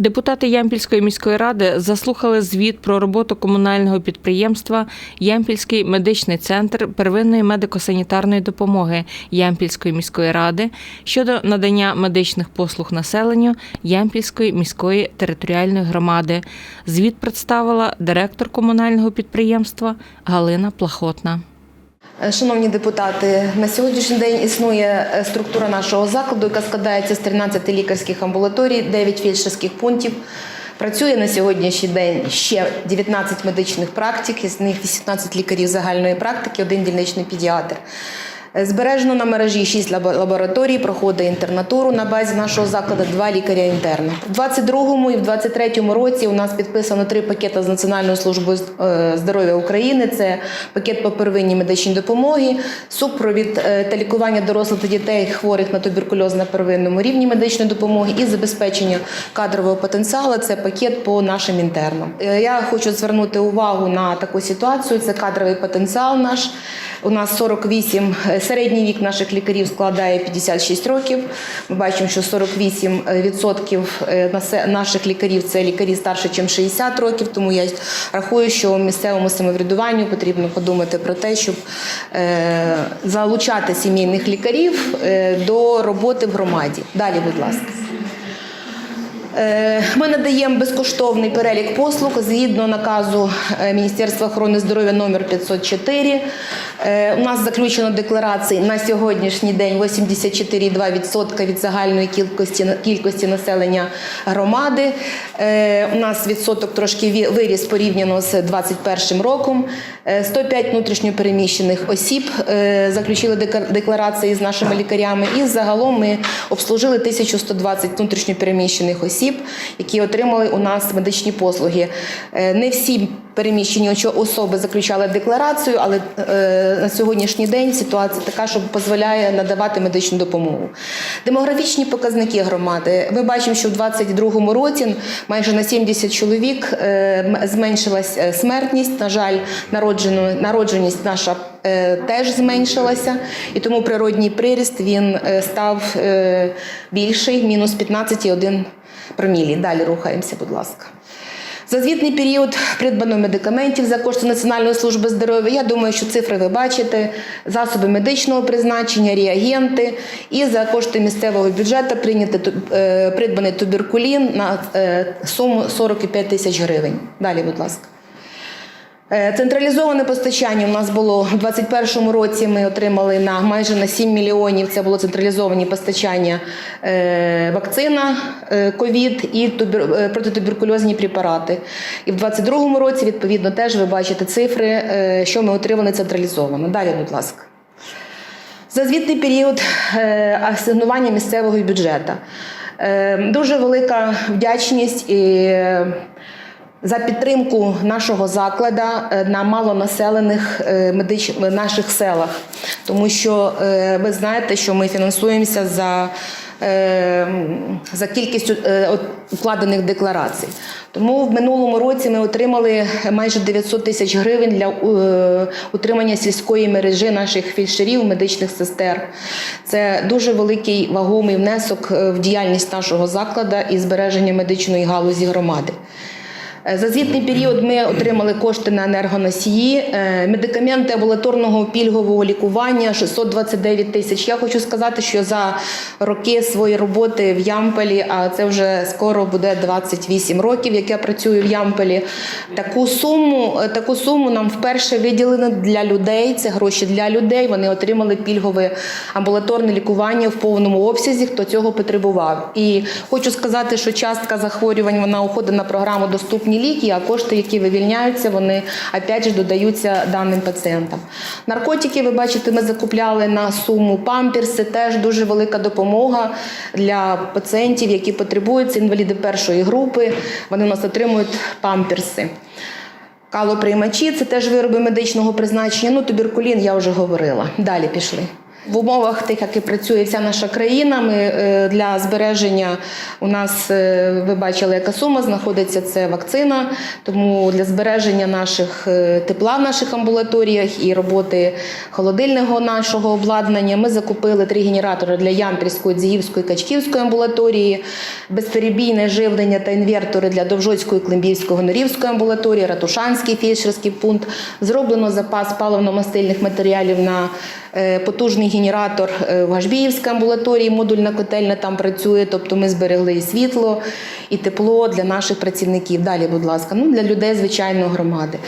Депутати Ямпільської міської ради заслухали звіт про роботу комунального підприємства Ямпільський медичний центр первинної медико-санітарної допомоги Ямпільської міської ради щодо надання медичних послуг населенню Ямпільської міської територіальної громади. Звіт представила директор комунального підприємства Галина Плахотна. Е, Шановні депутати, на сьогоднішній день існує е, структура нашого закладу, яка складається з 13 лікарських амбулаторій, 9 фельдшерських пунктів. Працює на сьогоднішній день ще 19 медичних практик, із них 18 лікарів загальної практики, один дільничний педіатр. Збережено на мережі 6 лабораторій, проходить інтернатуру на базі нашого закладу, два лікаря інтерна. У 22-му і в 23-му році у нас підписано три пакети з Національною службою е, здоров'я України. Це пакет по первинній медичній допомоги, супровід е, та лікування дорослих та дітей хворих на туберкульоз на первинному рівні медичної допомоги і забезпечення кадрового потенціалу. Це пакет по нашим інтернам. Е, Я хочу звернути увагу на таку ситуацію. Це кадровий потенціал наш. У нас 48, е, середній вік наших лікарів складає 56 років. Ми бачимо, що 48% е, наших лікарів це лікарі старше, ніж 60 років. Тому я рахую, що місцевому самоврядуванню потрібно подумати про те, щоб е, залучати сімейних лікарів е, до роботи в громаді. Далі, будь ласка. Е, Ми надаємо безкоштовний перелік послуг згідно наказу е, Міністерства охорони здоров'я номер 504. Е, У нас заключено декларації на сьогоднішній день 84,2% від загальної кількості, кількості населення громади. У нас відсоток трошки виріс порівняно з 2021 роком. Е, 105 внутрішньопереміщених осіб заключили декларації з нашими лікарями. І загалом ми обслужили 1120 внутрішньопереміщених осіб, які отримали у нас медичні послуги. Е, Не всі переміщені особи заключали декларацію, але е, на сьогоднішній день ситуація така, що дозволяє надавати медичну допомогу. Демографічні показники громади. Ми бачимо, що в 2022 році майже на 70 чоловік е, зменшилась смертність. На жаль, народженість наша теж зменшилася, і тому природній приріст він став більший, мінус 15,1 промілі. Далі рухаємося, будь ласка. За звітний період придбано медикаментів за кошти Національної служби здоров'я. Я думаю, що цифри ви бачите: засоби медичного призначення, реагенти. І за кошти місцевого бюджету прийняти е, придбаний туберкулін на е, суму 45 тисяч гривень. Далі, будь ласка. Е, Централізоване постачання у нас було у 2021 році. Ми отримали на майже на 7 мільйонів. Це було централізовані постачання е, вакцина е, ковід і протитуберкульозні препарати. І в 2022 році, відповідно, теж ви бачите цифри, що ми отримали централізовано. Далі, будь ласка. За звітний період асигнування місцевого бюджету. Дуже велика вдячність і за підтримку нашого закладу е, на малонаселених е, медич... наших селах, тому що е, ви знаєте, що ми фінансуємося за, е, за кількістю е, укладених декларацій. Тому в минулому році ми отримали майже 900 тисяч гривень для е, утримання сільської мережі наших фельдшерів, медичних сестер. Це дуже великий вагомий внесок е, в діяльність нашого закладу і збереження медичної галузі громади. Е, За звітний період ми отримали кошти на енергоносії, е, медикаменти амбулаторного пільгового лікування 629 тисяч. Я хочу сказати, що за роки своєї роботи в Ямполі, а це вже скоро буде 28 років, як я працюю в Ямполі. Таку суму, е, таку суму нам вперше виділено для людей. Це гроші для людей. Вони отримали пільгове амбулаторне лікування в повному обсязі, хто цього потребував. І хочу сказати, що частка захворювань вона уходить на програму Доступні ліки, а кошти, які вивільняються, вони опять же додаються даним пацієнтам. Наркотики, ви бачите, ми закупляли на суму памперси. Теж дуже велика допомога для пацієнтів, які потребують. Інваліди першої групи. Вони у нас отримують памперси. Калоприймачі це теж вироби медичного призначення. Ну, туберкулін я вже говорила. Далі пішли. В умовах тих, як і працює вся наша країна, ми е, для збереження у нас е, ви бачили, яка сума знаходиться. Це вакцина. Тому для збереження наших е, тепла в наших амбулаторіях і роботи холодильного нашого обладнання. Ми закупили три генератори для Ямпільської, Дзігівської, Качківської амбулаторії, безперебійне живлення та інвертори для Довжоцької, Климбівської, Норівської амбулаторії, Ратушанський фельдшерський пункт. Зроблено запас паливно-мастильних матеріалів на потужний генератор е, в Гажбіївській амбулаторії, модульна котельна там працює, тобто ми зберегли і світло, і тепло для наших працівників. Далі, будь ласка, ну для людей звичайно громади.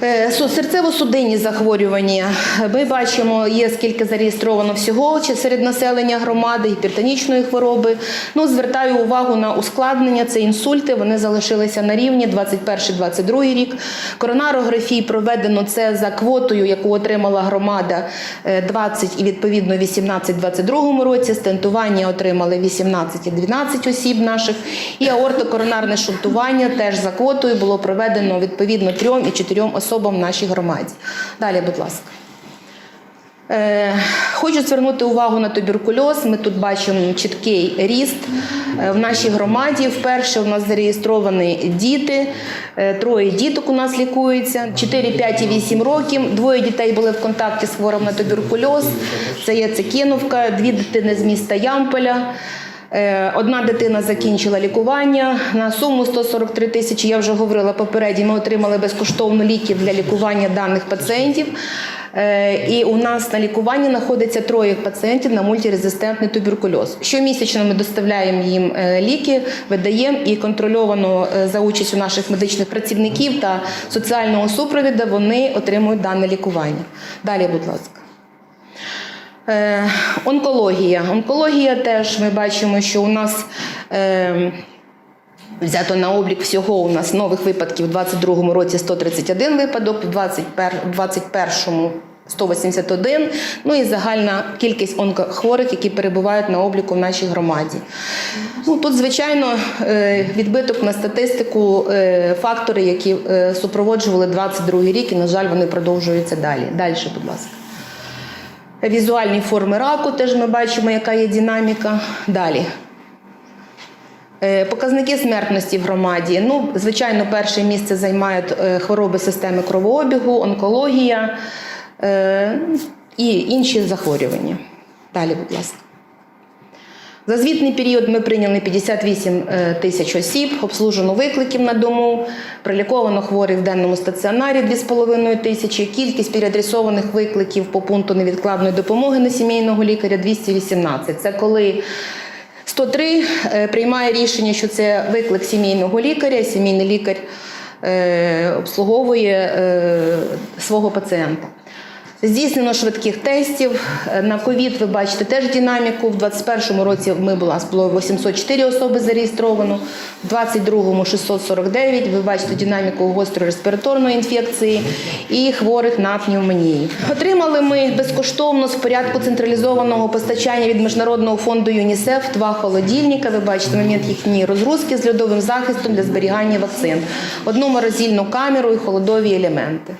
Е, су- Серцево-судинні захворювання. Ми бачимо, є скільки зареєстровано всього чи серед населення громади, гіпертонічної хвороби. Ну, звертаю увагу на ускладнення, це інсульти. Вони залишилися на рівні 21-22 рік. Коронарографії проведено це за квотою, яку отримала громада е, 20 і відповідно 18-22 році. Стентування отримали 18 і 12 осіб наших. І аортокоронарне шунтування теж за квотою було проведено відповідно 3 і 4 особам в нашій громаді. Далі, будь ласка. Е, Хочу звернути увагу на туберкульоз. Ми тут бачимо чіткий ріст Е, в нашій громаді. Вперше у нас зареєстровані діти. Е, Троє діток у нас лікуються 4, 5 і 8 років. Двоє дітей були в контакті з хворим на туберкульоз. Це є Цикіновка, дві дитини з міста Ямполя. Е, Одна дитина закінчила лікування на суму 143 тисячі. Я вже говорила попередньо. Ми отримали безкоштовно ліків для лікування даних пацієнтів. Е, І у нас на лікуванні знаходиться троє пацієнтів на мультирезистентний туберкульоз. Щомісячно ми доставляємо їм е, ліки, видаємо і контрольовано за участю наших медичних працівників та соціального супровіду вони отримують дане лікування. Далі, будь ласка. Е, онкологія. Онкологія теж ми бачимо, що у нас е, взято на облік всього у нас нових випадків у 2022 році 131 випадок, в 2021 181, ну і загальна кількість онкохворих, які перебувають на обліку в нашій громаді. Ну, тут, звичайно, е, відбиток на статистику, фактори, які супроводжували 22 рік, і, на жаль, вони продовжуються далі. Далі, будь ласка. Візуальні форми раку теж ми бачимо, яка є динаміка. Далі. Е, Показники смертності в громаді. Ну, звичайно, перше місце займають е, хвороби системи кровообігу, онкологія е, і інші захворювання. Далі, будь ласка. За звітний період ми прийняли 58 е, тисяч осіб, обслужено викликів на дому, приліковано хворих в денному стаціонарі 2,5 тисячі, кількість переадресованих викликів по пункту невідкладної допомоги на сімейного лікаря 218. Це коли 103 е, приймає рішення, що це виклик сімейного лікаря, сімейний лікар е, обслуговує свого пацієнта. Здійснено швидких тестів. Е, На ковід ви бачите теж динаміку. В 2021 році ми була було 804 особи зареєстровано, в 2022 – 649. Ви бачите динаміку гострої респіраторної інфекції і хворих на пневмонію. Отримали ми безкоштовно з порядку централізованого постачання від Міжнародного фонду ЮНІСЕФ два холодильника. Ви бачите момент їхньої розгрузки з льодовим захистом для зберігання вакцин, одну морозильну камеру і холодові елементи.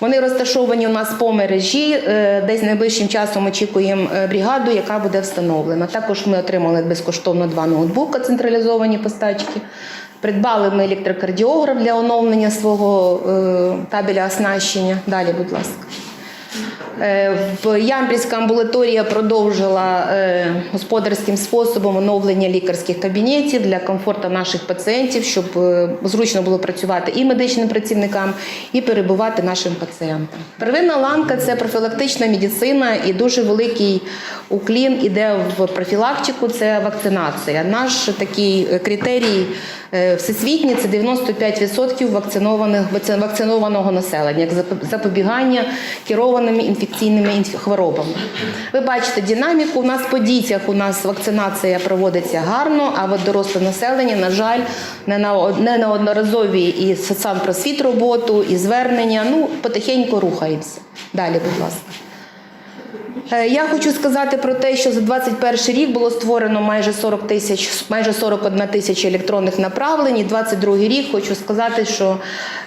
Вони розташовані у нас по мережі. е, Десь найближчим часом очікуємо е, бригаду, яка буде встановлена. Також ми отримали безкоштовно два ноутбука, централізовані постачки. Придбали ми електрокардіограф для оновлення свого е, табеля оснащення. Далі, будь ласка. Е, В Ямпільська амбулаторія продовжила е, господарським способом оновлення лікарських кабінетів для комфорту наших пацієнтів, щоб е, зручно було працювати і медичним працівникам, і перебувати нашим пацієнтам. Первинна ланка це профілактична медицина, і дуже великий уклін іде в профілактику. Це вакцинація. Наш такий критерій всесвітній це 95% вакцинованих вакцинованого населення, як запо- запобігання керованими інфекційними хворобами. Ви бачите динаміку. У нас по дітях у нас вакцинація проводиться гарно, а от доросле населення, на жаль, не на не на і соцсанпросвіт роботу, і звернення. Ну, потихеньку рухаємося. Далі, будь ласка. Е, Я хочу сказати про те, що за 21 рік було створено майже 40 тисяч, майже 41 тисяча електронних направлень. І 22 рік хочу сказати, що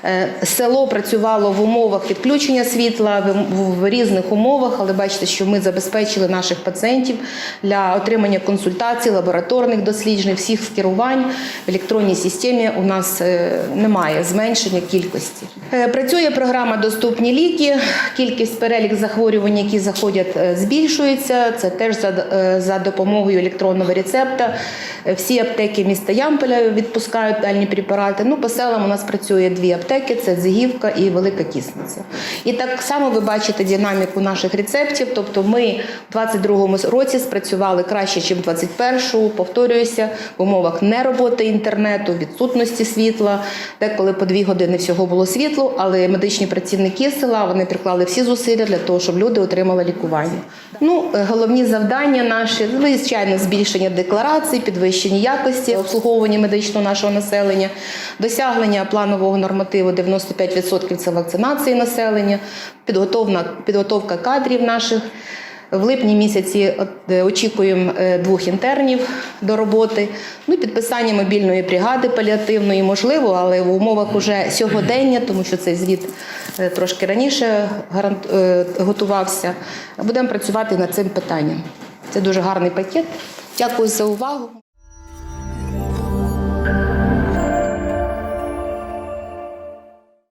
е, село працювало в умовах відключення світла в, різних умовах, але бачите, що ми забезпечили наших пацієнтів для отримання консультацій, лабораторних досліджень, всіх скерувань в електронній системі. У нас е, немає зменшення кількості. Працює програма Доступні ліки. Кількість перелік захворювань, які заходять, збільшується. Це теж за, е, за допомогою електронного рецепта. Е, Всі аптеки міста Ямполя відпускають дальні препарати. Ну, по селам у нас працює дві аптеки: це Зигівка і Велика Кісниця. І так само ви бачите динаміку наших рецептів. Тобто, ми в 22-му році спрацювали краще, ніж в 21-му. Повторююся, в умовах нероботи інтернету, відсутності світла, деколи по дві години всього було світло, але медичні працівники села вони приклали всі зусилля для того, щоб люди отримали лікування. Ну, е, головні завдання наші, звичайно, збільшення декларацій, підвищення якості обслуговування медичного нашого населення, досягнення планового нормативу 95% це вакцинації населення, підготовка кадрів наших. В липні місяці е, очікуємо е, двох інтернів до роботи. Ну, підписання мобільної бригади паліативної можливо, але в умовах уже сьогодення, тому що цей звіт е, трошки раніше готувався. Будемо працювати над цим питанням. Це дуже гарний пакет. Дякую за увагу.